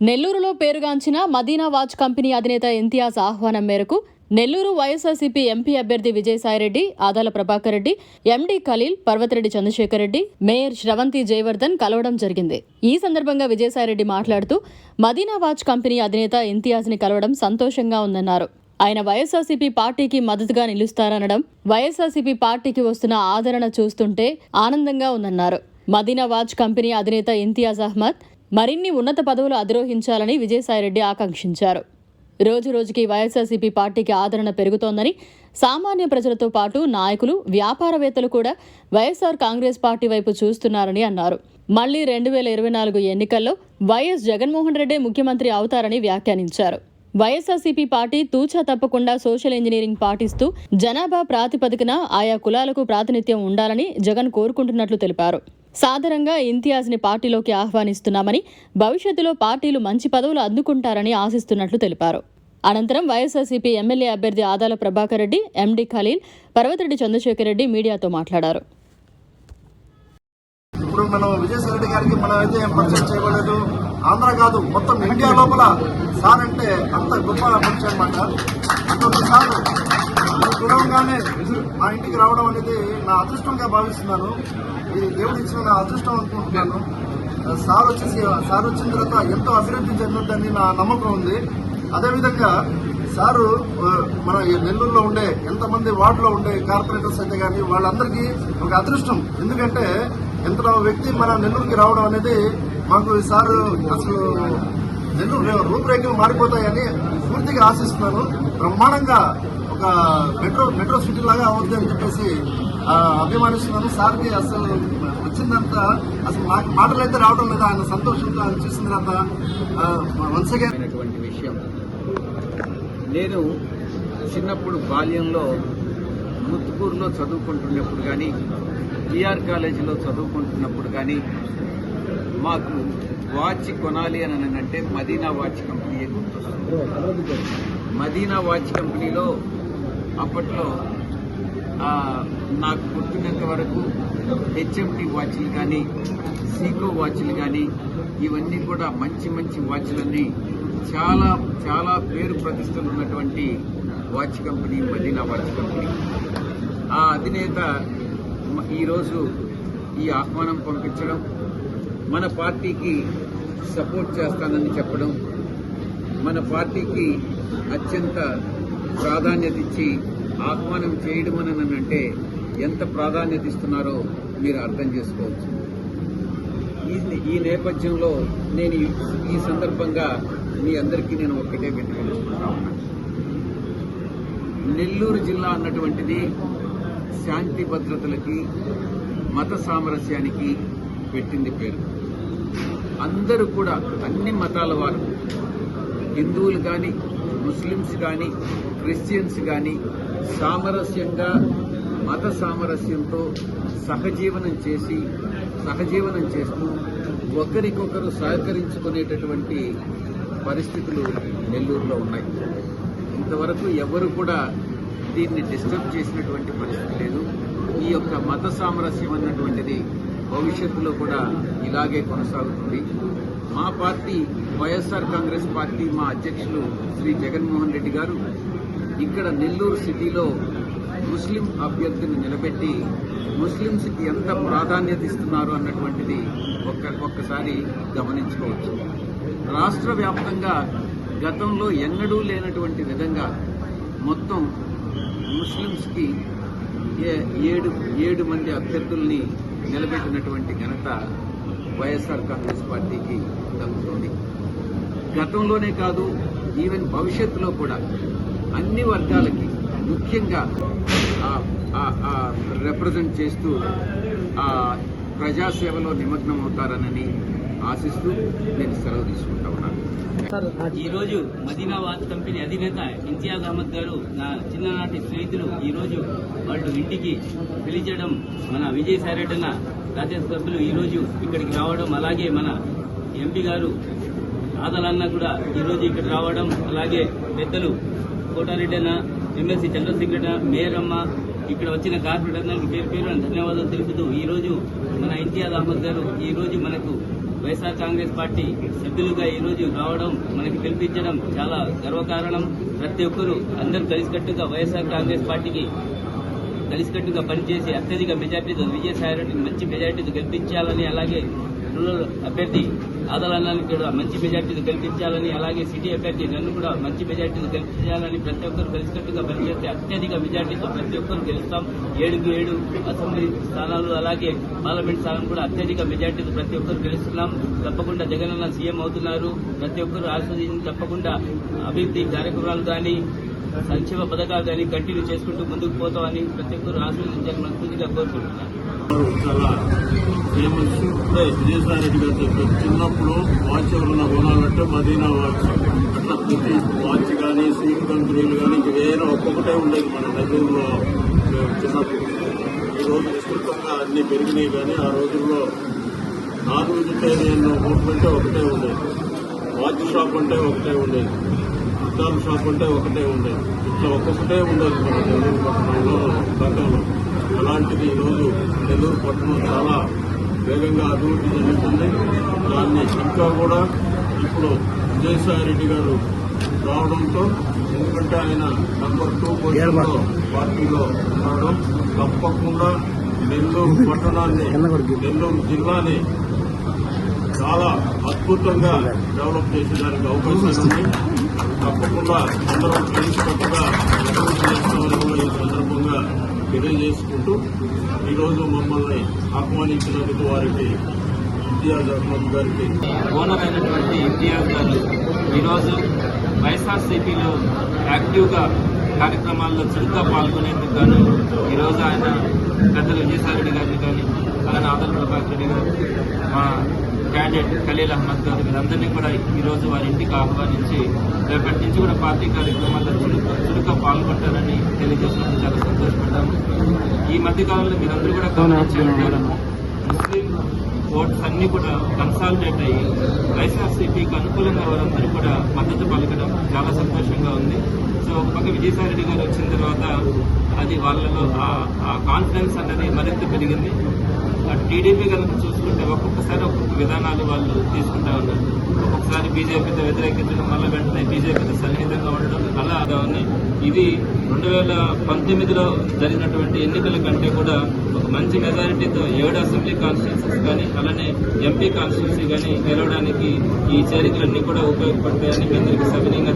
నెల్లూరులో పేరుగాంచిన Madina watch company అధినేత ఇంతియాజ్ ఆహ్వానం మేరకు నెల్లూరు వైఎస్ఆర్సీపీ ఎంపీ అభ్యర్థి విజయసాయిరెడ్డి ఆదాల ప్రభాకర్ రెడ్డి ఎండీ ఖలీల్ పర్వతిరెడ్డి చంద్రశేఖర్ రెడ్డి మేయర్ శ్రవంతి జయవర్ధన్ కలవడం జరిగింది. ఈ సందర్భంగా విజయసాయిరెడ్డి మాట్లాడుతూ మదీనా వాచ్ కంపెనీ అధినేత ఇంతియాజ్ని కలవడం సంతోషంగా ఉందన్నారు. ఆయన వైఎస్ఆర్సీపీ పార్టీకి మద్దతుగా నిలుస్తారనడం వైఎస్ఆర్సీపీ పార్టీకి వస్తున్న ఆదరణ చూస్తుంటే ఆనందంగా ఉందన్నారు. మదీనా వాచ్ కంపెనీ అధినేత ఇంతియాజ్ అహ్మద్ మరిన్ని ఉన్నత పదవులు అధిరోహించాలని విజయసాయిరెడ్డి ఆకాంక్షించారు. రోజు రోజుకి వైఎస్ఆర్సీపీ పార్టీకి ఆదరణ పెరుగుతోందని సామాన్య ప్రజలతో పాటు నాయకులు వ్యాపారవేత్తలు కూడా వైఎస్ఆర్ కాంగ్రెస్ పార్టీ వైపు చూస్తున్నారని అన్నారు. మళ్ళీ రెండు వేల ఇరవై నాలుగు ఎన్నికల్లో వైఎస్ జగన్మోహన్ రెడ్డి ముఖ్యమంత్రి అవుతారని వ్యాఖ్యానించారు. వైఎస్ఆర్సీపీ పార్టీ తూచా తప్పకుండా సోషల్ ఇంజనీరింగ్ పాటిస్తూ జనాభా ప్రాతిపదికన ఆయా కులాలకు ప్రాతినిధ్యం ఉండాలని జగన్ కోరుకుంటున్నట్లు తెలిపారు. సాధారణంగా ఇంతియాజ్ని పార్టీలోకి ఆహ్వానిస్తున్నామని భవిష్యత్తులో పార్టీలు మంచి పదవులు అందుకుంటారని ఆశిస్తున్నట్లు తెలిపారు. అనంతరం వైఎస్ఆర్సీపీ ఎమ్మెల్యే అభ్యర్థి ఆదాల ప్రభాకర్ రెడ్డి ఎండీ ఖలీల్ పర్వతిరెడ్డి చంద్రశేఖర్ రెడ్డి మీడియాతో మాట్లాడారు. ఇప్పుడు మనం విజయసాయి గారికి మనం అయితే ఏం పరిచయం చేయబడలేదు. ఆంధ్ర కాదు మొత్తం ఇండియా లోపల సార్ అంటే అంత గొప్ప మంచి అనమాట అంత సార్. నేను మా ఇంటికి రావడం అనేది నా అదృష్టంగా భావిస్తున్నాను. ఈ దేవుడు ఇచ్చిన నా అదృష్టం అనుకుంటున్నాను. సార్ వచ్చేసి సార్ వచ్చిన తర్వాత ఎంతో అభివృద్ధి చెందుద్దని నా నమ్మకం ఉంది. అదేవిధంగా సారు మన నెల్లూరులో ఉండే ఎంతమంది వార్డులో ఉండే కార్పొరేటర్స్ అయితే కానీ వాళ్ళందరికీ ఒక అదృష్టం. ఎందుకంటే ఎంత వ్యక్తి మన నెల్లూరుకి రావడం అనేది మాకు సారు అసలు నెల్లూరు రూపురేఖలు మారిపోతాయని పూర్తిగా ఆశిస్తున్నాను. బ్రహ్మాండంగా ఒక మెట్రో మెట్రో సిటీ లాగా అవుద్ది అని చెప్పేసి అభిమానిస్తున్నాను సార్కి అసలు వచ్చిందంతా అసలు నాకు మాటలు అయితే రావడం లేదా ఆయన సంతోషంతో ఆయన చూసిందంత వన్స్ అగైన్ విషయం. నేను చిన్నప్పుడు బాల్యంలో ముత్తుకూరులో చదువుకుంటున్నప్పుడు కానీ జిఆర్ కాలేజీలో చదువుకుంటున్నప్పుడు కానీ మాకు వాచ్ కొనాలి అని అంటే Madina watch company Madina watch కంపెనీలో అప్పట్లో నాకు గుర్తున్నంత వరకు హెచ్ఎంటి వాచ్లు కానీ సీకో వాచ్లు కానీ ఇవన్నీ కూడా మంచి మంచి వాచ్లన్నీ చాలా చాలా పేరు ప్రతిష్టలు ఉన్నటువంటి watch company Madina watch company ఆ అధినేత ఈరోజు ఈ ఆహ్వానం పంపించడం మన పార్టీకి సపోర్ట్ చేస్తానని చెప్పడం మన పార్టీకి అత్యంత ప్రాధాన్యత ఇచ్చి ఆహ్వానం చేయడం అని అంటే ఎంత ప్రాధాన్యత ఇస్తున్నారో మీరు అర్థం చేసుకోవచ్చు. ఈ ఈ నేపథ్యంలో నేను ఈ- సందర్భంగా మీ అందరికీ నేను ఒక్కటే పెట్టుకుంటున్నా ఉన్నాను నెల్లూరు జిల్లా అన్నటువంటిది శాంతి భద్రతలకి మత సామరస్యానికి పెట్టింది పేరు. అందరూ కూడా అన్ని మతాల వారు హిందువులు కానీ ముస్లిమ్స్ కానీ క్రిస్టియన్స్ కానీ సామరస్యంగా మత సామరస్యంతో సహజీవనం చేసి సహజీవనం చేస్తూ ఒకరికొకరు సహకరించుకునేటటువంటి పరిస్థితులు నెల్లూరులో ఉన్నాయి. ఇంతవరకు ఎవరు కూడా దీన్ని డిస్టర్బ్ చేసినటువంటి పరిస్థితి లేదు. ఈ యొక్క మత సామరస్యం అన్నటువంటిది భవిష్యత్తులో కూడా ఇలాగే కొనసాగుతుంది. మా పార్టీ వైఎస్ఆర్ కాంగ్రెస్ పార్టీ మా అధ్యక్షులు శ్రీ జగన్మోహన్ రెడ్డి గారు ఇక్కడ నెల్లూరు సిటీలో ముస్లిం అభ్యర్థిని నిలబెట్టి ముస్లింస్కి ఎంత ప్రాధాన్యత ఇస్తున్నారు అన్నటువంటిది ఒక్క ఒక్కసారి గమనించుకోవచ్చు. రాష్ట్ర వ్యాప్తంగా గతంలో ఎన్నడూ లేనటువంటి విధంగా మొత్తం ముస్లింస్కి ఏ- ఏడు ఏడు మంది అభ్యర్థుల్ని నిలబెట్టినటువంటి ఘనత వైఎస్ఆర్ కాంగ్రెస్ పార్టీకి దక్కుతుంది. గతంలోనే కాదు ఈవెన్ భవిష్యత్తులో కూడా అన్ని వర్గాలకి ముఖ్యంగా ఆ- ఆ- ఆ రిప్రజెంట్ చేస్తూ ఆ ప్రజాసేవలో నిమగ్నం అవుతారనని ఆశిస్తూ నేను సెలవు తీసుకుంటా ఉన్నాను. ఈ రోజు మదీనా వాచ్ కంపెనీ అధినేత ఇంతియాజ్ అహ్మద్ గారు నా చిన్ననాటి స్నేహితులు ఈ రోజు వాళ్ళు ఇంటికి పిలిచడం మన విజయసాయి అన్న రాజ్యసభ సభ్యులు ఈ రోజు ఇక్కడికి రావడం అలాగే మన ఎంపీ గారు ఆదలన్న కూడా ఈ రోజు ఇక్కడ రావడం అలాగే పెద్దలు కోటారెడ్డి అన్న ఎమ్మెల్సీ చంద్రశేఖర్ మేయర్ అమ్మ ఇక్కడ వచ్చిన కార్పొరేటర్ అందరికీ పేరు పేరు ధన్యవాదాలు తెలుపుతూ ఈ రోజు మన ఇంతియాజ్ అహ్మద్ గారు ఈ రోజు మనకు వైఎస్ఆర్ కాంగ్రెస్ పార్టీ సభ్యులుగా ఈ రోజు రావడం మనకి పిలిపించడం చాలా గర్వకారణం. ప్రతి ఒక్కరూ అందరూ కలిసికట్టుగా వైఎస్ఆర్ కాంగ్రెస్ పార్టీకి కలిసికట్టుగా పనిచేసి అత్యధిక మెజార్టీతో విజయసాయిరెడ్డిని మంచి మెజార్టీతో గెలిపించాలని అలాగే రూరల్ అభ్యర్థి ఆదలనానికి కూడా మంచి మెజార్టీలు కల్పించాలని అలాగే సిటీ అభ్యర్థి నన్ను కూడా మంచి మెజార్టీలు కల్పించాలని ప్రతి ఒక్కరు కలిసికట్టుగా పనిచేస్తే అత్యధిక మెజార్టీతో ప్రతి ఒక్కరు గెలుస్తాం. ఏడుకు ఏడు అసెంబ్లీ స్థానాలు అలాగే పార్లమెంట్ స్థానం కూడా అత్యధిక మెజార్టీతో ప్రతి ఒక్కరు గెలుస్తున్నాం. తప్పకుండా జగనన్న సీఎం అవుతున్నారు. ప్రతి ఒక్కరు ఆస్వాదించి తప్పకుండా అభివృద్ధి కార్యక్రమాలు కానీ సంక్షేమ పథకాలు కానీ కంటిన్యూ చేసుకుంటూ ముందుకు పోతామని ప్రతి ఒక్కరు ఆశీర్వదించాలని మనస్ఫూర్తిగా కోరుకుంటున్నాను. చాలా ఫేమస్ విజయసాయి రెడ్డి గారు చెప్పారు చిన్నప్పుడు వాచ్ ఎవరన్నా కొనాలంటే మదీనా వాచ్. అట్లా ప్రతి వాచ్ కానీ స్వీట్ కంపెనీలు కానీ ఇంక వేరే ఒక్కొక్కటే ఉండేది మన నెల్లూరులో చిన్నప్పుడు ఈరోజు విస్తృతంగా అన్ని పెరిగినాయి కానీ ఆ రోజుల్లో నాన్ వెజిటేరియన్ హోటల్ అంటే ఒకటే ఉండేది. వాచ్ షాప్ అంటే ఒకటే ఉండేది. అద్దాల షాప్ అంటే ఒకటే ఉండేది. ఇట్లా ఒక్కొక్కటే ఉండేది మన నెల్లూరు పట్టణంలో గతంలో అలాంటిది ఈరోజు నెల్లూరు పట్టణం చాలా వేగంగా అభివృద్ధి చెందుతుంది. దాన్ని ఇంకా కూడా ఇప్పుడు విజయసాయి రెడ్డి గారు రావడంతో ఎందుకంటే ఆయన నంబర్ టూ పొజిషన్లో పార్టీలో ఉన్నాడు. తప్పకుండా నెల్లూరు పట్టణాన్ని నెల్లూరు జిల్లాని చాలా అద్భుతంగా డెవలప్ చేసేదానికి అవకాశాలు ఉన్నాయి తప్పకుండా అందరం కలిసికట్టుగా అభివృద్ధి చేస్తామని కూడా ఈ సందర్భంగా తెలియజేసుకుంటూ ఈరోజు మమ్మల్ని ఆహ్వానించినందుకు వారికి ఇంతియాజ్ అహ్మద్ గారికి ఓనర్ అయినటువంటి ఇంతియాజ్ గారు ఈరోజు వైఎస్ఆర్సీపీలో యాక్టివ్గా కార్యక్రమాల్లో చురుగ్గా పాల్గొనేందుకు గాను ఈరోజు ఆయన పెద్దలు విజయసాయిరెడ్డి గారిని కానీ అలానే ఆదర్ ప్రభాకర్ రెడ్డి గారు మా క్యాండిడేట్ ఖలీల్ అహ్మద్ గారు వీరందరినీ కూడా ఈరోజు వారి ఇంటికి ఆహ్వానించి రేపటి నుంచి కూడా పార్టీ కార్యక్రమాల్లో చురుగ్గా తెలియజేసినందుకు చాలా సంతోషపడ్డాము ఈ మధ్య కాలంలో మీరందరూ కూడా గమనించి ఉంటారు ముస్లిం ఓట్స్ అన్ని కూడా కన్సాలిడేట్ అయ్యి వైఎస్ఆర్సీపీకి అనుకూలంగా వారందరూ కూడా మద్దతు పలకడం చాలా సంతోషంగా ఉంది. సో ఒక పక్క విజయసాయి రెడ్డి గారు వచ్చిన తర్వాత అది వాళ్ళలో ఆ- ఆ కాన్ఫిడెన్స్ అనేది మరింత పెరిగింది. టీడీపీ కనుక చూసుకుంటే ఒక్కొక్కసారి ఒక్కొక్క విధానాలు వాళ్ళు తీసుకుంటా ఉన్నారు. ఒక్కొక్కసారి బీజేపీతో వ్యతిరేకించడం మళ్ళీ వెంటనే బీజేపీతో సన్నిహితంగా ఉండడం అలా ఉంది ఇది రెండు వేల పంతొమ్మిదిలో జరిగినటువంటి ఎన్నికల కంటే కూడా ఒక మంచి మెజారిటీతో ఏడు అసెంబ్లీ కాన్స్టిట్యూన్సీస్ కానీ అలానే ఎంపీ కాన్స్టిట్యూన్సీ కానీ గెలవడానికి ఈ చేరికలన్నీ కూడా ఉపయోగపడతాయని మీ అందరికీ సవినీయంగా